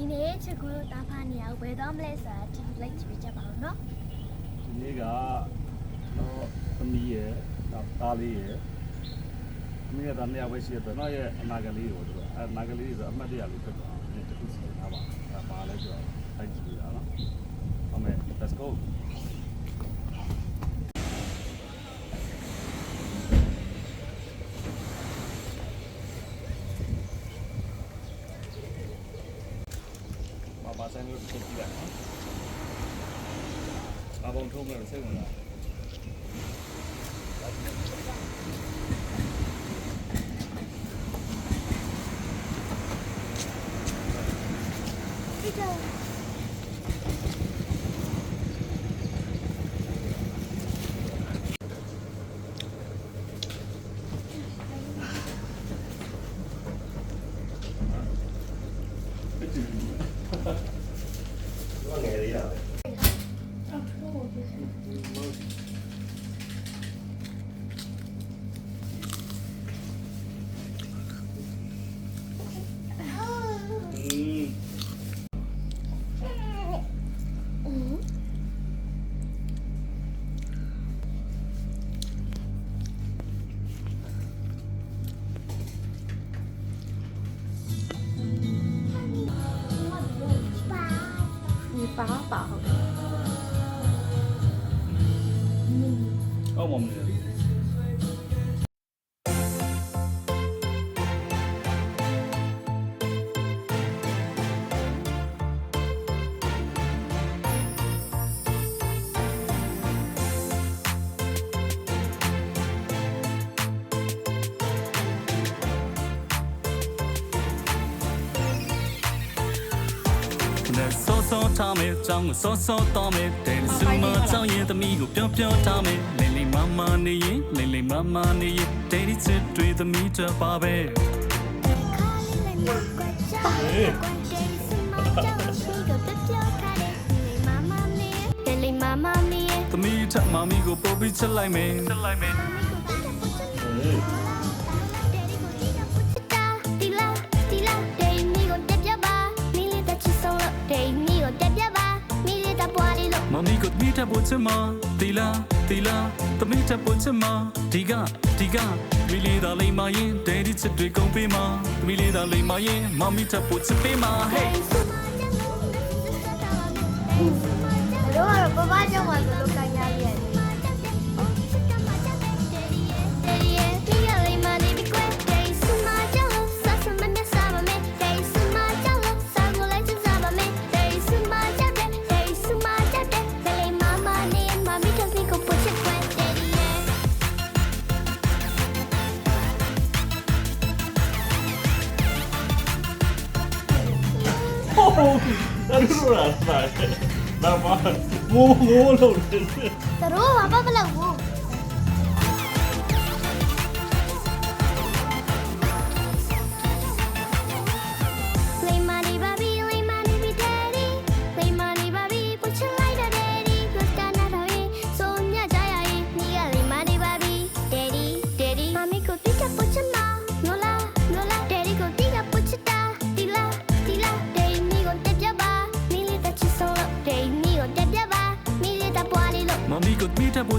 ဒီနေ့ချစ်ကူတို့တာဖာနေရကိုဘယ်တော့မလဲဆိုတာဒီလိုက်ကြည့်ကြပါဦးနော်ဒီနေ့ကတော့သမီးရဲ့သားလေးရဲ့သမီးရဲ့သားနှစ်ယောက်ပဲရှိတဲ့တော့ရဲ့အနာကလေးကိုတို့အဲအနာကလေးဆိုအမှတ်တရလေးဖြစ်သွားအောင်ဒီတစ်ခုစီထားပါအဲပါလဲဆိုတော့တိုင်းကြည့်ရအောင်နော်ဟုတ်မယ် let's go ပါ ပါဆိုင်လို့ဖြစ်ကြည့်လိုက်နော်အဘုံထုံးမယ်စိတ်ဝင်လာ ဒီပါပါဟုတ်အောက် ထားမယ်အကြောင်းကိုစောစောတော်မယ်တဲ့စုမအကြောင်းရဲ့သမီးကိုပြောပြောထားမယ်လိမ့်လိမ့်မမနေရင်လိမ့်လိမ့်မမနေရင်တဲ့ဒီချစ်တွေသမီးတပါပဲခါလေးနဲ့ကွက်ချာကွက်တေးစမကြောက်ရှိကိုတက်ပြောထားတယ်လေမမမီးလေမမမီးသမီးထက်မမီကိုပို့ပြီးချက်လိုက်မယ်ချက်လိုက်မယ် မီကိုသမီးထပ်ပို့ချင်မတီလာတီလာသမီးထပ်ပို့ချင်မဒီကဒီကမီလီဒါလိမ့်မရင်တဲ့ဒီချစ်တွေကုန်ပေးမမီလီဒါလိမ့်မရင်မမီထပ်ပို့ချပေးမ hey တော့ဘာဘာကြောင့်မလို့ကန်ရရဲ့။ ဟိုးဒါတို့ရာစားဒါမှမိုးမိုးလို့တယ်သူတို့ဘာမှမလုပ်ဘူးလိ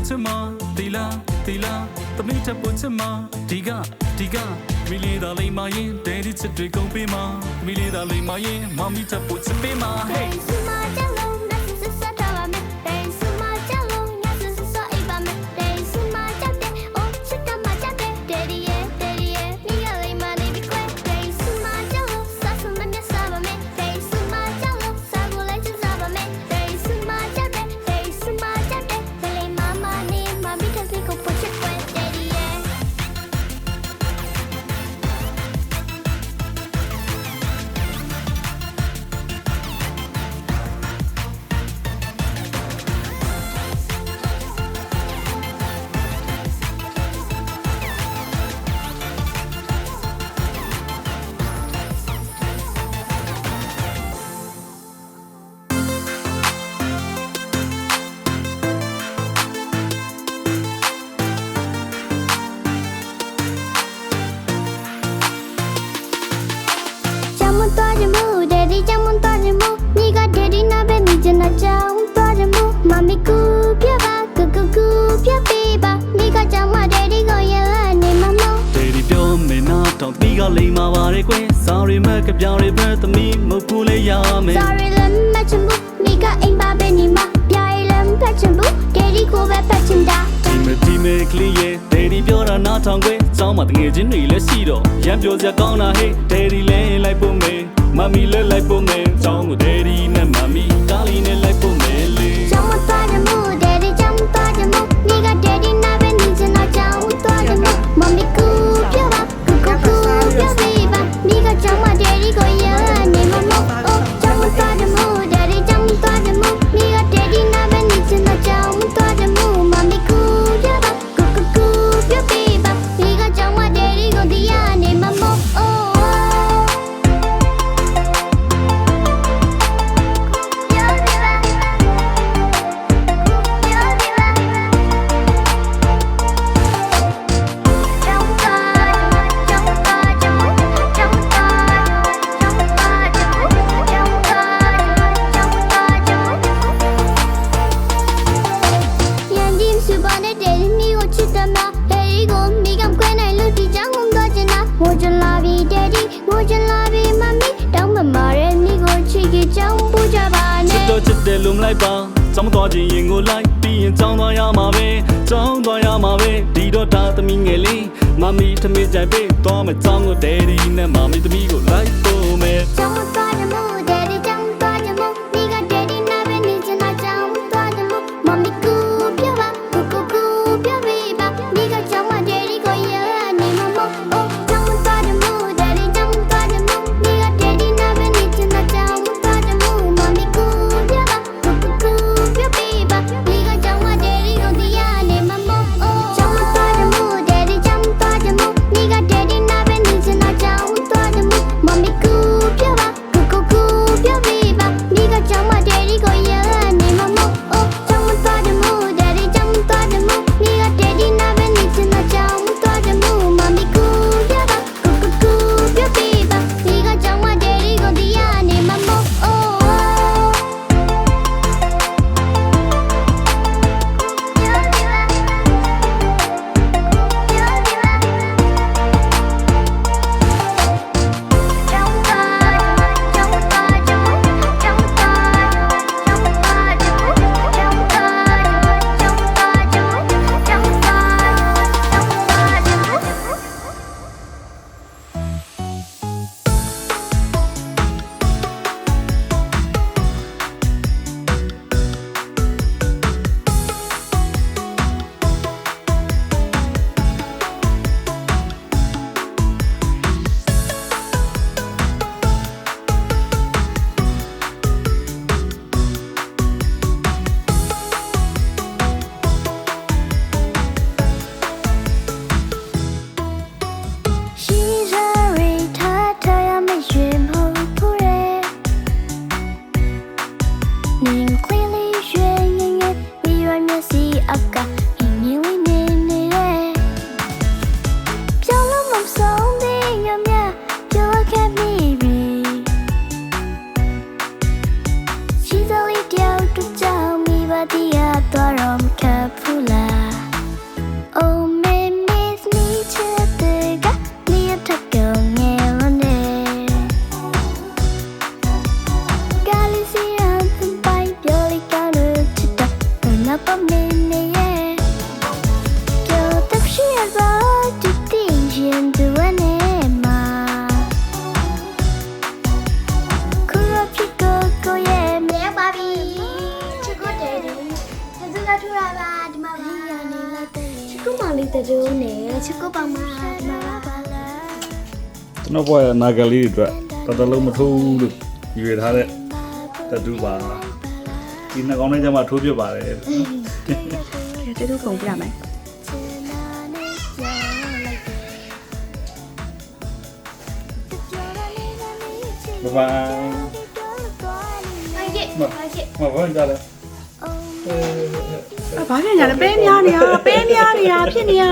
ချင်မတီလာတီလာသမီးထပ်ပို့ချင်မဒီကဒီကမီလီဒါလိမ့်မရင်တဲ့ဒီချစ်တွေကုန်ပေးမမီလီဒါလိမ့်မရင်မမီထပ်ပို့ချပေးမ ကလိမ်မာပါတယ်ကွယ်စာရီမက်ကပြောင်းရပဲသမီးမဟုတ်ဘူးလေရမယ် Sorry လည်းမချင်ဘူးမိကအိမ်ပါပဲနေမှာပြားရည်လည်းမဖက်ချင်ဘူးဒေဒီကိုပဲဖက်ချင်တာဒီမဒီမကလေးရဲ့ဒယ်ဒီပြောတာနားထောင်ခွဲကျောင်းမှာတငယ်ချင်းတွေလည်းရှိတော့ရမ်းပြောစရာကောင်းတာဟဲ့ဒယ်ဒီလည်းလိုက်ဖို့မယ်မမီလည်းလိုက်ဖို့မယ်ကျောင်းကိုဒယ်ဒီနဲ့မမီကားလီနဲ့လိုက်ဖို့မယ်လေကျောင်းမသွားချ မလိုက်ပါကြောင်းသွားခြင်းရင်ကိုလိုက်ပြီးရင်ကြောင်းသွားရမှာပဲကြောင်းသွားရမှာပဲဒီတော့ဒါသမီးငယ်လေးမမီထမင်းကြိုက်ပေးသွားမကြောင်းကိုဒယ်ဒီနဲ့မမီသမီးကိုလိုက်ဖို့မယ်ကြောင်းသွားရမှာ Chiko ma li te jo ne Chiko pa ma di ma ba ba la ကျွန်တော်ဘွားရဲ့နာဂလေးတွေအတွက်တော်တော်လုံးမထိုးလို့ရွေထားတဲ့တတူပါဒီနှကောင်လေးကျမှထိုးပြပါတယ်ကဲကျေးဇူးကုန်ပြမယ်ဘိုင်ဘိုင်မမဘာကြလဲအ ဘာဖြစ်ညာလဲပဲများနေရပဲများနေရဖြစ်နေရ